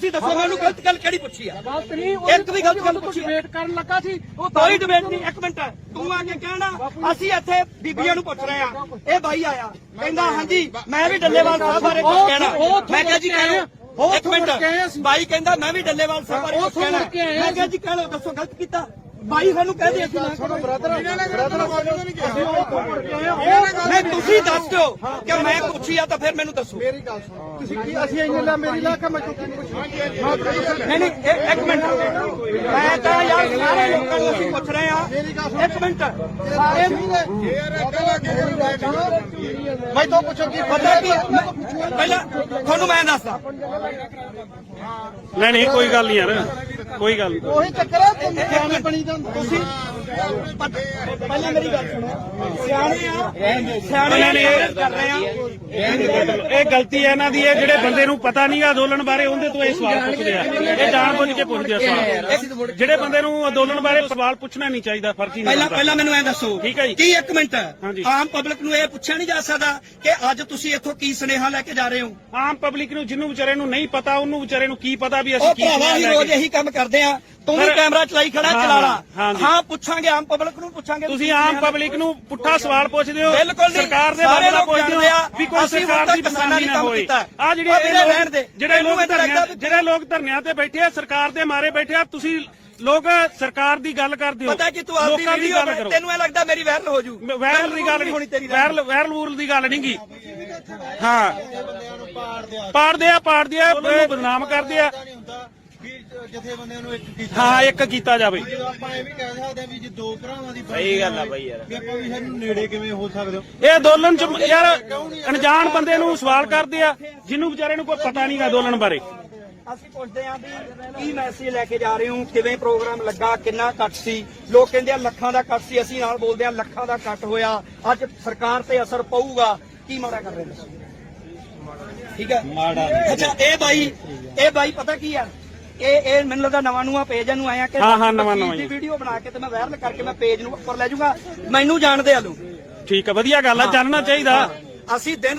ਤੁਸੀਂ ਦੱਸੋ ਮੈਨੂੰ ਗਲਤ ਗੱਲ ਕਿਹੜੀ ਪੁੱਛੀ ਆ? ਗਲਤ ਨਹੀਂ ਇੱਕ ਵੀ ਗਲਤ ਗੱਲ ਪੁੱਛੀ। ਵੇਟ ਕਰਨ ਲੱਗਾ ਸੀ। ਉਹ ਕੋਈ ਡਿਬੇਟ ਨਹੀਂ ਇੱਕ ਮਿੰਟ। ਤੂੰ ਆ ਕੇ ਕਹਿਣਾ ਅਸੀਂ ਇੱਥੇ ਬੀਬੀਆਂ ਨੂੰ ਪੁੱਛ ਰਹੇ ਆ। ਇਹ ਬਾਈ ਆਇਆ। ਕਹਿੰਦਾ ਹਾਂਜੀ ਮੈਂ ਵੀ ਡੱਲੇਵਾਲ ਸਾਹਿਬ ਬਾਰੇ ਕੁਝ ਕਹਿਣਾ। ਮੈਂ ਕਿਹਾ ਜੀ। ਕਹਿਣਾ ਇੱਕ ਮਿੰਟ। ਬਾਈ ਕਹਿੰਦਾ ਮੈਂ ਵੀ ਡੱਲੇਵਾਲ ਸਾਹਿਬ ਬਾਰੇ ਕੁਝ ਕਹਿਣਾ ਮੈਂ ਕਿਹਾ ਜੀ ਕਹਿ ਲਓ ਦੱਸੋ ਗਲਤ ਕੀਤਾ? ਬਾਈ ਸਾਨੂੰ ਕਹਦੇ ਅਸੀਂ ਨਾ ਕਰੋ ਨਹੀਂ ਤੁਸੀਂ ਦੱਸ ਦਿਓ ਕਿ ਮੈਂ ਪੁੱਛੀ ਆ ਤਾਂ ਫਿਰ ਮੈਨੂੰ ਦੱਸੋ। ਮੇਰੀ ਗੱਲ ਸੁਣੋ। ਤੁਸੀਂ ਕੀ ਅਸੀਂ ਇੰਨੇ ਲਾ ਮੇਰੀ ਲਾ ਕੇ ਮੈਂ ਚੁੱਕੀ ਨਹੀਂ ਪੁੱਛੀ। ਨਹੀਂ ਨਹੀਂ ਇਹ- ਇੱਕ ਮਿੰਟ। ਮੈਂ ਤਾਂ ਯਾਰ ਸਾਰੇ ਲੋਕਾਂ ਨੂੰ ਅਸੀਂ ਪੁੱਛ ਰਹੇ ਆ ਇੱਕ ਮਿੰਟ। ਸਾਰੇ ਮੈਂ ਤੋਂ ਪੁੱਛੋ ਕੀ ਪਤਾ ਕੀ ਮੈਂ- ਪਹਿਲਾਂ ਤੁਹਾਨੂੰ ਮੈਂ ਦੱਸਦਾ। ਨਹੀਂ ਨਹੀਂ ਕੋਈ ਗੱਲ ਨਹੀਂ ਯਾਰ। ਕੋਈ ਗੱਲ ਨਹੀਂ। ਉਹੀ ਚੱਕਰ ਹੈ ਤੁਹਾਨੂੰ ਕਿਵੇਂ ਬਣੀ ਜਾਂਦਾ ਤੁਸੀਂ ਪਹਿਲਾਂ ਮੇਰੀ ਗੱਲ ਸੁਣੋ। ਸਿਆਣੇ ਆ ਸਿਆਣੇ ਨਹੀਂ, ਨਹੀਂ, ਇਹ- ਕਰ ਰਹੇ ਆ। ਇਹ ਗਲਤੀ ਹੈ ਇਹਨਾਂ ਦੀ ਹੈ ਜਿਹੜੇ ਬੰਦੇ ਨੂੰ ਪਤਾ ਨਹੀਂਗਾ ਅੰਦੋਲਨ ਬਾਰੇ ਉਹਦੇ ਤੋਂ ਇਹ ਸਵਾਲ ਪੁੱਛਦੇ ਆ। ਇਹ ਜਾਣ ਬੁੱਝ ਕੇ ਪੁੱਛਦੇ ਆ ਸਵਾਲ। ਜਿਹੜੇ ਬੰਦੇ ਨੂੰ ਅੰਦੋਲਨ ਬਾਰੇ ਸਵਾਲ ਪੁੱਛਣਾ ਨਹੀਂ ਚਾਹੀਦਾ ਫਰਜ਼ੀ ਨਹੀਂ ਪਹਿਲਾਂ। ਪਹਿਲਾਂ ਮੈਨੂੰ ਐ ਦੱਸੋ ਠੀਕ ਹੈ ਜੀ। ਕੀ ਇੱਕ ਮਿੰਟ। ਆਮ ਪਬਲਿਕ ਨੂੰ ਇਹ ਪੁੱਛਿਆ ਨਹੀਂ ਜਾ ਸਕਦਾ ਕਿ ਅੱਜ ਤੁਸੀਂ ਇੱਥੋਂ ਕੀ ਸੁਨੇਹਾ ਲੈ ਕੇ ਜਾ ਰਹੇ ਹੋ? ਆਮ ਪਬਲਿਕ ਨੂੰ ਜਿਹਨੂੰ ਵਿਚਾਰੇ ਨੂੰ ਨਹੀਂ ਪਤਾ ਉਹਨੂੰ ਵਿਚਾਰੇ ਨੂੰ ਕੀ ਪਤਾ ਵੀ ਅਸੀਂ ਉਹ ਕੀ ਭਰਾਵਾ ਹੀ ਲੈ ਕੇ- ਰੋਜ਼ ਇਹੀ ਕੰਮ ਕਰਦੇ ਆ। ਤੂੰ ਵੀ ਕੈਮਰਾ ਚਲਾਈ ਖੜਾ ਚਲਾ ਲਾ। ਹਾਂ, ਪੁੱਛਾਂਗੇ ਆਮ ਪਬਲਿਕ ਨੂੰ ਪੁੱਛਾਂਗੇ ਤੁਸੀਂ ਆਮ ਪਬਲਿਕ ਨੂੰ ਪੁੱਠਾ ਸਵਾਲ ਪੁੱਛਦੇ ਹੋ। ਬਿਲਕੁਲ ਨਹੀਂ ਸਰਕਾਰ ਦੇ ਬਾਰੇ ਲੋਕ ਪੁੱਛਦੇ ਆ। ਵੀ ਕੋਈ ਅਸੀਂ ਸਰਕਾਰ ਹੁਣ ਦੀ ਤੱਕ ਪਸੰਦ ਕਿਸਾਨਾਂ ਨਾ ਕੰਮ ਹੋਏ ਕੀਤਾ। ਆ ਜਿਹੜੇ। ਜਿਹੜੇ ਲੋਕ ਧਰਨਿਆਂ ਜਿਹੜੇ ਲੋਕ ਧਰਨਿਆਂ ਤੇ ਬੈਠੇ ਆ ਸਰਕਾਰ ਦੇ ਮਾਰੇ ਬੈਠੇ ਆ ਤੁਸੀਂ ਲੋਕ ਸਰਕਾਰ ਦੀ ਗੱਲ ਕਰਦੇ ਹੋ। ਪਤਾ ਕਿ ਤੂੰ ਆਪਦੀ ਵੀਡੀਓ ਗੱਲ ਕਰੋ। ਤੈਨੂੰ ਇਹ ਲੱਗਦਾ ਮੇਰੀ ਵਾਇਰਲ ਹੋ ਜੂ। ਵਾਇਰਲ ਦੀ ਗੱਲ ਨਹੀਂ ਹੋਣੀ ਤੇਰੀ ਵਾਇਰਲ ਵਾਇਰਲ ਵੂਰਲ ਦੀ ਗੱਲ ਨਹੀਂਗੀ ਹਾਂ। ਪਾੜਦੇ ਆ। ਪਾੜਦੇ ਆ ਬਦਨਾਮ ਕਰਦੇ ਆ। ਨੂੰ ਇੱਕ ਕੀਤਾ ਹਾਂ ਇੱਕ ਕੀਤਾ ਜਾਵੇ। ਜਦੋਂ ਆਪਾਂ ਇਹ ਵੀ ਕਹਿ ਸਕਦੇ ਆ ਵੀ ਜੇ ਦੋ ਭਰਾਵਾਂ ਦੀ ਸਹੀ ਗੱਲ ਆ ਬਾਈ ਯਾਰ। ਵੀ ਆਪਾਂ ਵੀ ਸਾਨੂੰ ਨੇੜੇ ਕਿਵੇਂ ਹੋ ਸਕਦੇ ਹੋ? ਇਹ ਅੰਦੋਲਨ ਚ ਯਾਰ ਅਣਜਾਣ ਬੰਦੇ ਨੂੰ ਸਵਾਲ ਕਰਦੇ ਆ ਜਿਹਨੂੰ ਵਿਚਾਰੇ ਨੂੰ ਕੋਈ ਪਤਾ ਨਹੀਂਗਾ ਅੰਦੋਲਨ ਬਾਰੇ। ਅਸੀਂ ਪੁੱਛਦੇ ਆਂ ਵੀ ਕੀ ਮੈਸੇਜ ਲੈ ਕੇ ਜਾ ਰਹੇ ਹੋ ਕਿਵੇਂ ਪ੍ਰੋਗਰਾਮ ਲੱਗਾ ਕਿੰਨਾ ਇਕੱਠ ਸੀ? ਲੋਕ ਕਹਿੰਦੇ ਆ ਲੱਖਾਂ ਦਾ ਇਕੱਠ ਸੀ ਅਸੀਂ ਨਾਲ ਬੋਲਦੇ ਆ ਲੱਖਾਂ ਦਾ ਇਕੱਠ ਹੋਇਆ। ਅੱਜ ਸਰਕਾਰ ਤੇ ਅਸਰ ਪਊਗਾ। ਕੀ ਮਾੜਾ ਕਰ ਰਹੇ ਨੇ ਠੀਕ ਹੈ। ਮਾੜਾ ਅੱਛਾ ਇਹ ਬਾਈ ਇਹ ਬਾਈ ਪਤਾ ਕੀ ਆ? ਇਹ ਇਹ ਮੈਨੂੰ ਲੱਗਦਾ ਨਵਾਂ ਨੂਆ ਪੇਜ ਨੂੰ ਆਇਆ ਕਿ ਹਾਂ, ਹਾਂ, ਨਵਾਂ- ਨਵਾਂ ਜੀ। ਵੀਡੀਓ ਬਣਾ ਕੇ ਤੇ ਮੈਂ ਵਾਇਰਲ ਕਰਕੇ ਮੈਂ ਪੇਜ ਨੂੰ ਉੱਪਰ ਲੈ ਜਾਊਂਗਾ। ਮੈਨੂੰ ਜਾਣਦੇ ਆ ਲੋਕ। ਠੀਕ ਆ ਵਧੀਆ ਗੱਲ ਆ ਜਾਣਨਾ ਚਾਹੀਦਾ। ਅਸੀਂ ਦਿਨ